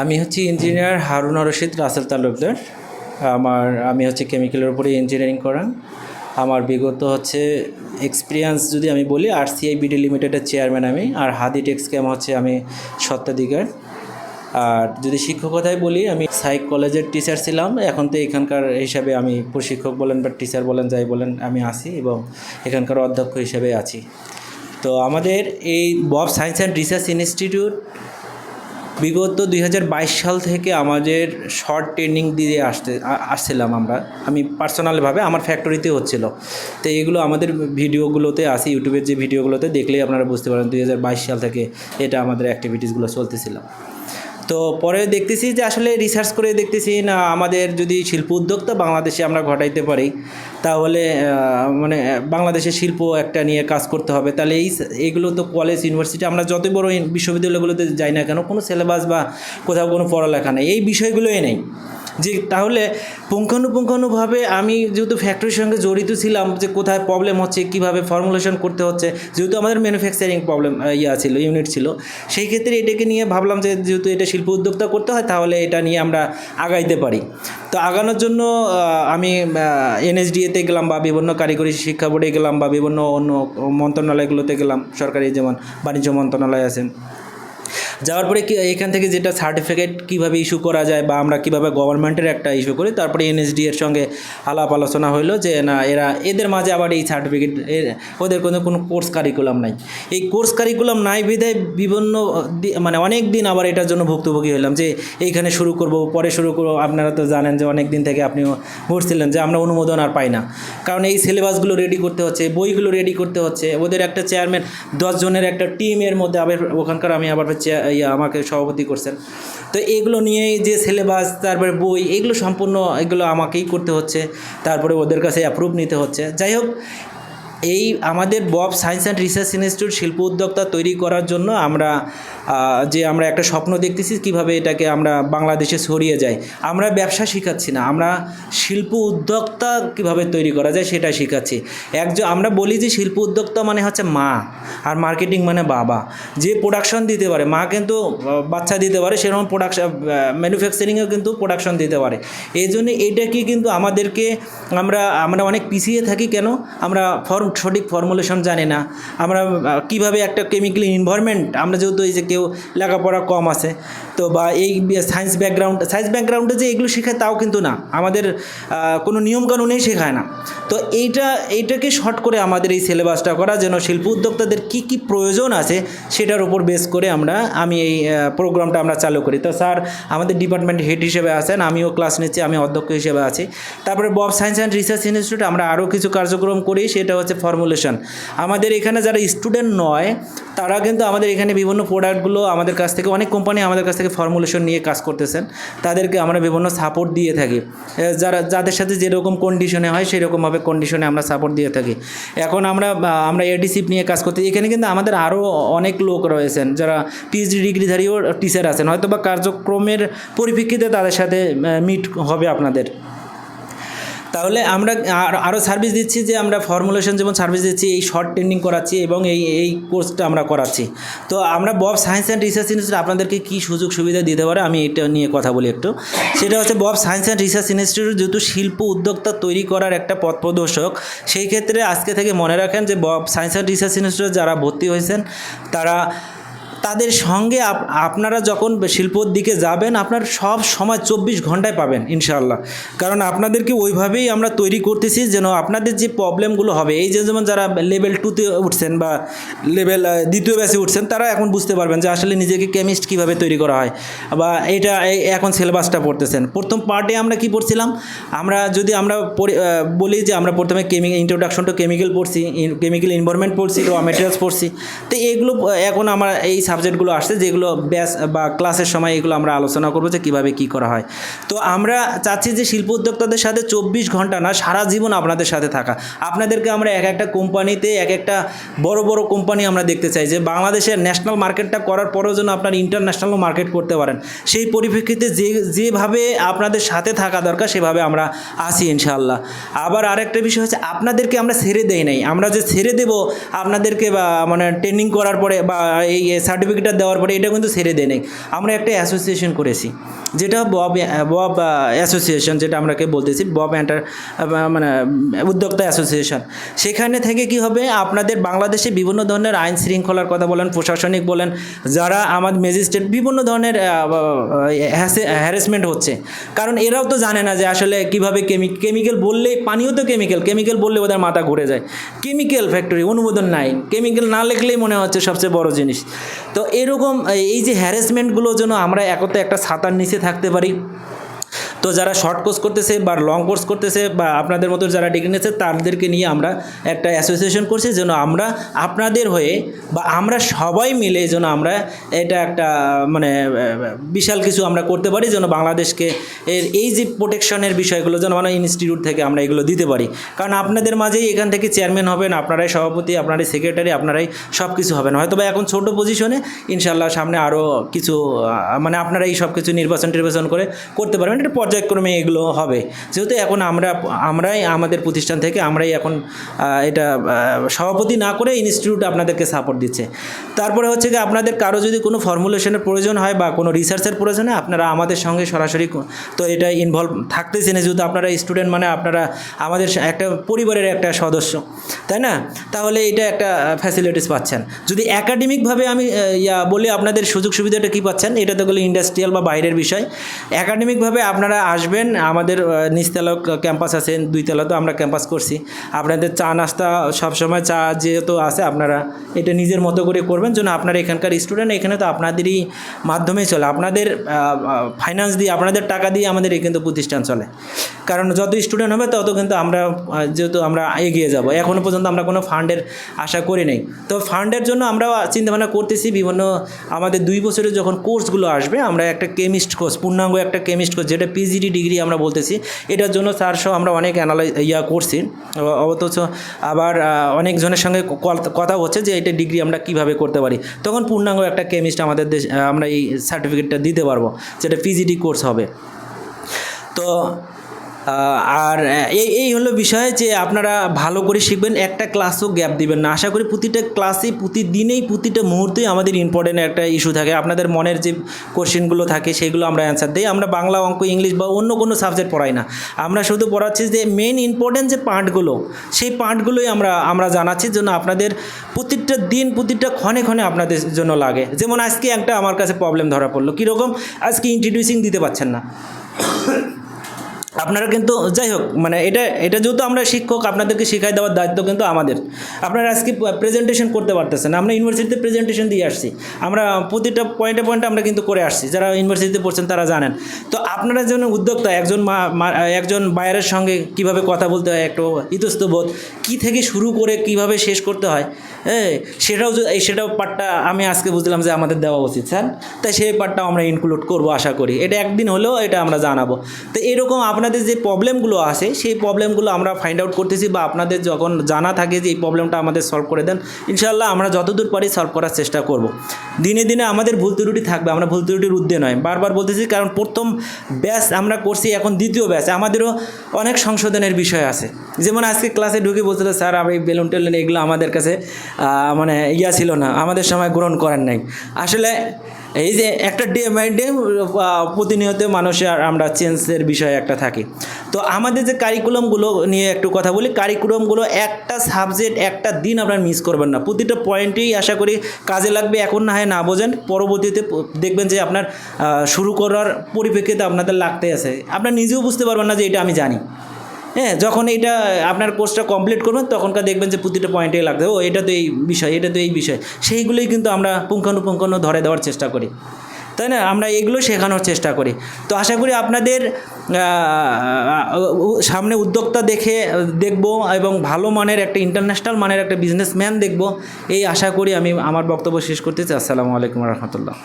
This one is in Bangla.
আমি হচ্ছে ইঞ্জিনিয়ার হারুন রশিদ, রাসেল তালুকদার। আমার, আমি হচ্ছে কেমিক্যালের উপরে ইঞ্জিনিয়ারিং করান। আমার বিগত হচ্ছে এক্সপিরিয়েন্স যদি আমি বলি আর সিআই বিডি লিমিটেডের চেয়ারম্যান আমি, আর হাদি টেক্সক্যাম হচ্ছে আমি সত্ত্বাধিকার আর যদি শিক্ষকতায় বলি, আমি সাইক কলেজের টিচার ছিলাম। এখন তো এখানকার হিসাবে আমি প্রশিক্ষক বলেন বা টিচার বলেন, যাই বলেন, আমি আছি এবং এখানকার অধ্যক্ষ হিসেবে আছি। তো আমাদের এই Bob science and research institute বিগত দুই হাজার বাইশ সাল থেকে আমাদের শর্ট ট্রেনিং দিয়ে আসতে আসছিলাম আমরা। আমি পার্সোনালভাবে আমার ফ্যাক্টরিতে হচ্ছিল। তো এগুলো আমাদের ভিডিওগুলোতে আসি ইউটিউবের যে ভিডিওগুলোতে, দেখলেই আপনারা বুঝতে পারেন দুই হাজার বাইশ সাল থেকে এটা আমাদের অ্যাক্টিভিটিসগুলো চলতেছিল। তো পরে দেখতেছি যে আসলে রিসার্চ করে দেখতেছি, না, আমাদের যদি শিল্প উদ্যোক্তা বাংলাদেশে আমরা ঘটাইতে পারি, তাহলে মানে বাংলাদেশের শিল্প একটা নিয়ে কাজ করতে হবে। তাহলে এই এগুলো তো কলেজ ইউনিভার্সিটি আমরা যত বড় বিশ্ববিদ্যালয়গুলোতে যাই না কেন, কোনো সিলেবাস বা কোথাও কোনো পড়ালেখা নেই। এই বিষয়গুলোই নেই। যে তাহলে পুঙ্খানুপুঙ্খানুভাবে আমি যেহেতু ফ্যাক্টরির সঙ্গে জড়িত ছিলাম যে কোথায় প্রবলেম হচ্ছে, কীভাবে ফর্মুলেশন করতে হচ্ছে, যেহেতু আমাদের ম্যানুফ্যাকচারিং প্রবলেম ইয়া ছিল ইউনিট ছিল, সেই ক্ষেত্রে এটাকে নিয়ে ভাবলাম যে যেহেতু এটা শিল্প উদ্যোক্তা করতে হয়, তাহলে এটা নিয়ে আমরা আগাইতে পারি। তো আগানোর জন্য আমি এনএসডিএতে গেলাম বা বিভিন্ন কারিগরি শিক্ষা বোর্ডে গেলাম বা বিভিন্ন অন্য মন্ত্রণালয়গুলোতে গেলাম, সরকারি যেমন বাণিজ্য মন্ত্রণালয় আছে যাওয়ার পরে কি, এখান থেকে যেটা সার্টিফিকেট কীভাবে ইস্যু করা যায় বা আমরা কীভাবে গভর্নমেন্টের একটা ইস্যু করি, তারপরে এনএসডি এর সঙ্গে আলাপ আলোচনা হলো যে, না, এরা, এদের মাঝে আবার এই সার্টিফিকেট ওদের কোনো কোনো কোর্স কারিকুলাম নাই। এই কোর্স কারিকুলাম নাই বিধায় বিভিন্ন মানে অনেক দিন আবার এটার জন্য ভুক্তভোগী হলাম যে, এইখানে শুরু করব, পরে শুরু করব। আপনারা তো জানেন যে অনেক দিন থেকে আপনিও ঘুরছিলেন যে, আমরা অনুমোদন আর পাই না। কারণ এই সিলেবাসগুলো রেডি করতে হচ্ছে, বইগুলো রেডি করতে হচ্ছে। ওদের একটা চেয়ারম্যান দশ জনের একটা টিমের মধ্যে আবার, ওখানকার আমি আবার ইয়া আমাকে সভাপতি করছেন। তো এগুলো নিয়ে যে সিলেবাস তারপরে বই, এগুলো সম্পূর্ণ এগুলো আমাকেই করতে হচ্ছে। তারপরে ওদের কাছে অ্যাপ্রুভ নিতে হচ্ছে। যাই হোক এই আমাদের Bob science and research institute শিল্প উদ্যোক্তা তৈরি করার জন্য আমরা যে আমরা একটা স্বপ্ন দেখতেছি কীভাবে এটাকে আমরা বাংলাদেশে ছড়িয়ে যাই আমরা ব্যবসা শেখাচ্ছি না, আমরা শিল্প উদ্যোক্তা কীভাবে তৈরি করা যায় সেটা শেখাচ্ছি। একজন আমরা বলি যে শিল্প উদ্যোক্তা মানে হচ্ছে মা, আর মার্কেটিং মানে বাবা। যে প্রোডাকশন দিতে পারে, মা কিন্তু বাচ্চা দিতে পারে, সেরকম প্রোডাকশন ম্যানুফ্যাকচারিংয়েও কিন্তু প্রোডাকশন দিতে পারে। এই জন্য এইটাকে কিন্তু আমাদেরকে, আমরা আমরা অনেক পিছিয়ে থাকি কেন? আমরা ফর্ম সঠিক ফর্মুলেশন জানি না। আমরা কীভাবে একটা কেমিক্যাল ইনভারমেন্ট আমরা যেহেতু এই যে কেউ লেখাপড়া কম আছে, তো বা এই সায়েন্স ব্যাকগ্রাউন্ড সায়েন্স ব্যাকগ্রাউন্ডে যে এগুলো শেখায় তাও কিন্তু না। আমাদের কোনো নিয়মকানুনেই শেখায় না। তো এইটা, এইটাকে শর্ট করে আমাদের এই সিলেবাসটা করা, যেন শিল্প উদ্যোক্তাদের কী কী প্রয়োজন আছে, সেটার উপর বেস করে আমরা, আমি এই প্রোগ্রামটা আমরা চালু করি। তো স্যার আমাদের ডিপার্টমেন্ট হেড হিসেবে আছেন, আমিও ক্লাস নিচ্ছি, আমি অধ্যক্ষ হিসেবে আছি। তারপরে Bob science and research institute আমরা আরও কিছু কার্যক্রম করি, সেটা হচ্ছে ফর্মুলেশন আমাদের এখানে যারা স্টুডেন্ট নয়, তারা কিন্তু আমাদের এখানে বিভিন্ন প্রোডাক্টগুলো আমাদের কাছ থেকে, অনেক কোম্পানি আমাদের কাছ থেকে ফর্মুলেশন নিয়ে কাজ করতেছেন। তাদেরকে আমরা বিভিন্ন সাপোর্ট দিয়ে থাকি। যারা, যাদের সাথে যেরকম কন্ডিশনে হয়, সেরকমভাবে কন্ডিশনে আমরা সাপোর্ট দিয়ে থাকি। এখন আমরা আমরা এডিসিপ নিয়ে কাজ করতে এখানে কিন্তু আমাদের আরও অনেক লোক রয়েছেন, যারা পিএইচডি ডিগ্রিধারীও টিচার আছেন। হয়তো বা কার্যক্রমের পরিপ্রেক্ষিতে তাদের সাথে মিট হবে আপনাদের। তাহলে আমরা আর- আরও সার্ভিস দিচ্ছি যে আমরা ফর্মুলেশন যেমন সার্ভিস দিচ্ছি, এই শর্ট ট্রেনিং করাচ্ছি এবং এই এই কোর্সটা আমরা করাচ্ছি। তো আমরা Bob science and research institute আপনাদেরকে কী সুযোগ সুবিধা দিতে পারে আমি এটা নিয়ে কথা বলি একটু। সেটা হচ্ছে Bob science and research institute যেহেতু শিল্প উদ্যোক্তা তৈরি করার একটা পথ প্রদর্শক সেই ক্ষেত্রে আজকে থেকে মনে রাখেন যে Bob science and research institute যারা ভর্তি হয়েছেন, তারা তাদের সঙ্গে আপ- আপনারা যখন শিল্পর দিকে যাবেন, আপনার সব সময় চব্বিশ ঘন্টায় পাবেন, ইনশাআল্লাহ। কারণ আপনাদেরকে ওইভাবেই আমরা তৈরি করতেছি যেন আপনাদের যে প্রবলেমগুলো হবে, এই যে যেমন যারা লেভেল টুতে উঠছেন বা লেভেল দ্বিতীয় ব্যাচে উঠছেন, তারা এখন বুঝতে পারবেন যে আসলে নিজেকে কেমিস্ট কীভাবে তৈরি করা হয় বা এটা এখন সিলেবাসটা পড়তেছেন। প্রথম পার্টে আমরা কি পড়ছিলাম? আমরা যদি আমরা বলি যে আমরা প্রথমে কেমি ইন্ট্রোডাকশন টু কেমিক্যাল পড়ছি কেমিক্যাল এনভায়রনমেন্ট পড়ছি র মেটেরিয়ালস পড়ছি। তো এগুলো, এখন আমরা এই সাবজেক্টগুলো আসছে, যেগুলো ব্যাস বা ক্লাসের সময় এগুলো আমরা আলোচনা করব যে কীভাবে কী করা হয়। তো আমরা চাচ্ছি যে শিল্প উদ্যোক্তাদের সাথে চব্বিশ ঘণ্টা না, সারা জীবন আপনাদের সাথে থাকা। আপনাদেরকে আমরা এক একটা কোম্পানিতে, এক একটা বড় বড় কোম্পানি আমরা দেখতে চাই যে বাংলাদেশের ন্যাশনাল মার্কেটটা করার পরেও যেন আপনার ইন্টারন্যাশনালও মার্কেট করতে পারেন। সেই পরিপ্রেক্ষিতে যে, যেভাবে আপনাদের সাথে থাকা দরকার, সেভাবে আমরা আসি ইনশাল্লাহ আবার আরেকটা বিষয় হচ্ছে, আপনাদেরকে আমরা ছেড়ে দেই নাই। আমরা যে ছেড়ে দেব, আপনাদেরকে বা মানে ট্রেনিং করার পরে বা এই সার্টিফিকেট সার্টিফিকেটটা দেওয়ার পরে এটা কিন্তু ছেড়ে দেয় আমরা একটা অ্যাসোসিয়েশন করেছি, যেটা বব বব অ্যাসোসিয়েশন যেটা আমরাকে বলতেছি বব এন্টার মানে উদ্যোক্তা অ্যাসোসিয়েশন সেখানে থেকে কি হবে? আপনাদের বাংলাদেশে বিভিন্ন ধরনের আইন শৃঙ্খলার কথা বলেন, প্রশাসনিক বলেন, যারা আমাদের ম্যাজিস্ট্রেট বিভিন্ন ধরনের হ্যারাসমেন্ট হচ্ছে। কারণ এরাও তো জানে না যে আসলে কীভাবে কেমিক্যাল বললেই পানিও তো কেমিক্যাল কেমিক্যাল বললে ওদের মাথা ঘুরে যায়। কেমিক্যাল ফ্যাক্টরি অনুমোদন নাই কেমিক্যাল না লিখলেই মনে হচ্ছে সবচেয়ে বড় জিনিস। তো এরকম এই যে হ্যারাসমেন্টগুলোর জন্য আমরা একত্রে একটা ছাতার নিচে থাকতে পারি তো যারা শর্ট কোর্স করতেছে বা লং কোর্স করতেছে বা আপনাদের মতো যারা ডিগ্রি নিয়েছে, তাদেরকে নিয়ে আমরা একটা অ্যাসোসিয়েশন করছি যেন আমরা আপনাদের হয়ে বা আমরা সবাই মিলে যেন আমরা এটা একটা মানে বিশাল কিছু আমরা করতে পারি যেন বাংলাদেশকে এর এই যে প্রোটেকশনের বিষয়গুলো যেন মানে ইনস্টিটিউট থেকে আমরা এগুলো দিতে পারি। কারণ আপনাদের মাঝেই এখান থেকে চেয়ারম্যান হবেন, আপনারাই সভাপতি, আপনারাই সেক্রেটারি আপনারাই সব কিছু হবেন। হয়তো বা এখন ছোট পজিশনে ইনশাল্লাহ সামনে আরও কিছু মানে আপনারাই সব কিছু নির্বাচন টির্বাচন করে করতে পারবেন। এটা পর্যায়ক্রমে এগুলো হবে। যেহেতু এখন আমরা, আমরাই আমাদের প্রতিষ্ঠান থেকে, আমরাই এখন এটা সভাপতি না করে ইনস্টিটিউট আপনাদেরকে সাপোর্ট দিচ্ছে। তারপরে হচ্ছে কি আপনাদের কারও যদি কোনো ফর্মুলেশনের প্রয়োজন হয় বা কোনো রিসার্চের প্রয়োজন হয়, আপনারা আমাদের সঙ্গে সরাসরি তো এটা ইনভলভ থাকতেছেন যেহেতু আপনারা স্টুডেন্ট মানে আপনারা আমাদের একটা পরিবারের একটা সদস্য, তাই না? তাহলে এটা একটা ফ্যাসিলিটিস পাচ্ছেন। যদি একাডেমিকভাবে আমি ইয়া বলি, আপনাদের সুযোগ সুবিধাটা কী পাচ্ছেন? এটা তো গেলো ইন্ডাস্ট্রিয়াল বা বাইরের বিষয়। একাডেমিকভাবে আপনারা আসবেন, আমাদের নিচতলা ক্যাম্পাস আছে, দুইতলা তো আমরা ক্যাম্পাস করছি। আপনাদের চা নাস্তা সবসময় চা যেহেতু আছে, আপনারা এটা নিজের মতো করে করবেন যেন আপনারা এখানকার স্টুডেন্ট এখানে তো আপনাদেরই মাধ্যমেই চলে। আপনাদের ফাইন্যান্স দিয়ে, আপনাদের টাকা দিয়ে আমাদের এই কিন্তু প্রতিষ্ঠান চলে। কারণ যত স্টুডেন্ট হবে, তত কিন্তু আমরা যেহেতু আমরা এগিয়ে যাব। এখনও পর্যন্ত আমরা কোনো ফান্ডের আশা করি নাই। তো ফান্ডের জন্য আমরা চিন্তাভাবনা করতেছি, বিভিন্ন আমাদের দুই বছরের যখন কোর্সগুলো আসবে, আমরা একটা কেমিস্ট কোর্স পূর্ণাঙ্গ একটা কেমিস্ট কোর্স যেটা পিজিডি ডিগ্রি আমরা বলতেছি। এটার জন্য স্যার সহ আমরা অনেক অ্যানালাইজ ইয়া করছি। অথচ আবার অনেকজনের সঙ্গে কথা হচ্ছে যে এটা ডিগ্রি আমরা কীভাবে করতে পারি। তখন পূর্ণাঙ্গ একটা কেমিস্ট আমাদের দেশ, আমরা এই সার্টিফিকেটটা দিতে পারব, যেটা পিজিডি কোর্স হবে। তো আর এই এই হলো বিষয় যে আপনারা ভালো করে শিখবেন, একটা ক্লাসও গ্যাপ দিবেন না। আশা করি প্রতিটা ক্লাসে প্রতিদিনেই, প্রতিটা মুহূর্তেই আমাদের ইম্পর্টেন্ট একটা ইস্যু থাকে। আপনাদের মনের যে কোশ্চেনগুলো থাকে, সেগুলো আমরা অ্যান্সার দিই। আমরা বাংলা অঙ্ক, ইংলিশ বা অন্য কোনো সাবজেক্ট পড়াই না। আমরা শুধু পড়াচ্ছি যে মেন ইম্পর্টেন্ট যে পার্টগুলো সেই পার্টগুলোই আমরা আমরা জানাচ্ছি জন্য আপনাদের প্রতিটা দিন, প্রতিটা ক্ষণে ক্ষণে আপনাদের জন্য লাগে। যেমন আজকে একটা আমার কাছে প্রবলেম ধরা পড়ল। কীরকম? আজকে ইন্ট্রোডিউসিং দিতে পারছেন না। আপনারা কিন্তু, যাই হোক মানে এটা এটা যেহেতু আমরা শিক্ষক, আপনাদেরকে শেখাই দেওয়ার দায়িত্ব কিন্তু আমাদের। আপনারা আজকে প্রেজেন্টেশন করতে পারতেছেন, আমরা ইউনিভার্সিটিতে প্রেজেন্টেশন দিয়ে আসছি। আমরা প্রতিটা পয়েন্টে পয়েন্টে আমরা কিন্তু করে আসছি, যারা ইউনিভার্সিটিতে পড়ছেন তারা জানেন। তো আপনারা যেন উদ্যোক্তা, একজন মা একজন বায়ারের সঙ্গে কীভাবে কথা বলতে হয়, একটু ইতস্তবোধ কী থেকে শুরু করে কীভাবে শেষ করতে হয় হ্যাঁ সেটাও সেটাও পার্টটা আমি আজকে বুঝলাম যে আমাদের দেওয়া উচিত, স্যার। তাই সেই পার্টটাও আমরা ইনক্লুড করব, আশা করি। এটা একদিন হলেও এটা আমরা জানাব। তো এরকম আপনাদের যে প্রবলেমগুলো আছে, সেই প্রবলেমগুলো আমরা ফাইন্ড আউট করতেছি বা আপনাদের যখন জানা থাকে যে এই প্রবলেমটা আমাদের সলভ করে দেন ইনশাল্লাহ আমরা যতদূর পারি সলভ করার চেষ্টা করব। দিনে দিনে আমাদের ভুল ত্রুটি থাকবে, আমরা ভুল ত্রুটির ঊর্ধ্বে নয়। বারবার বলতেছি, কারণ প্রথম ব্যাচ আমরা করছি, এখন দ্বিতীয় ব্যাচ আমাদেরও অনেক সংশোধনের বিষয় আছে। যেমন আজকে ক্লাসে ঢুকে বলছিল, স্যার, আমি বেলুন টেলুন এগুলো আমাদের কাছে মানে ইয়া ছিল না, আমাদের সময় গ্রহণ করেন নাই। আসলে এই যে একটা ডে বাই ডে প্রতিনিয়ত মানুষের আমরা চেঞ্জের বিষয় একটা থাকি। তো আমাদের যে কারিকুলামগুলো নিয়ে একটু কথা বলি কারিকুলামগুলো একটা সাবজেক্ট একটা দিন আপনার মিস করবেন না। প্রতিটা পয়েন্টেই আশা করি কাজে লাগবে, এখন না হয় না বোঝেন। পরবর্তীতে দেখবেন যে আপনার শুরু করার পরিপ্রেক্ষিতে আপনাদের লাগতে আছে। আপনার নিজেও বুঝতে পারবেন না যে এটা আমি জানি। হ্যাঁ যখন এটা আপনার কোর্সটা কমপ্লিট করবেন, তখনকার দেখবেন যে প্রতিটা পয়েন্টে লাগবে। ও, এটা তো এই বিষয়, এটা তো এই বিষয়। সেইগুলোই কিন্তু আমরা পুঙ্খানুপুঙ্খানু ধরে দেওয়ার চেষ্টা করি। তাই না? আমরা এগুলো শেখানোর চেষ্টা করি। তো আশা করি আপনাদের সামনে উদ্যোক্তা দেখে, দেখব এবং ভালো মানের একটা ইন্টারন্যাশনাল মানের একটা বিজনেসম্যান দেখব। এই আশা করি আমি, আমার বক্তব্য শেষ করতেছি আসসালামু আলাইকুম রহমতুল্লাহ।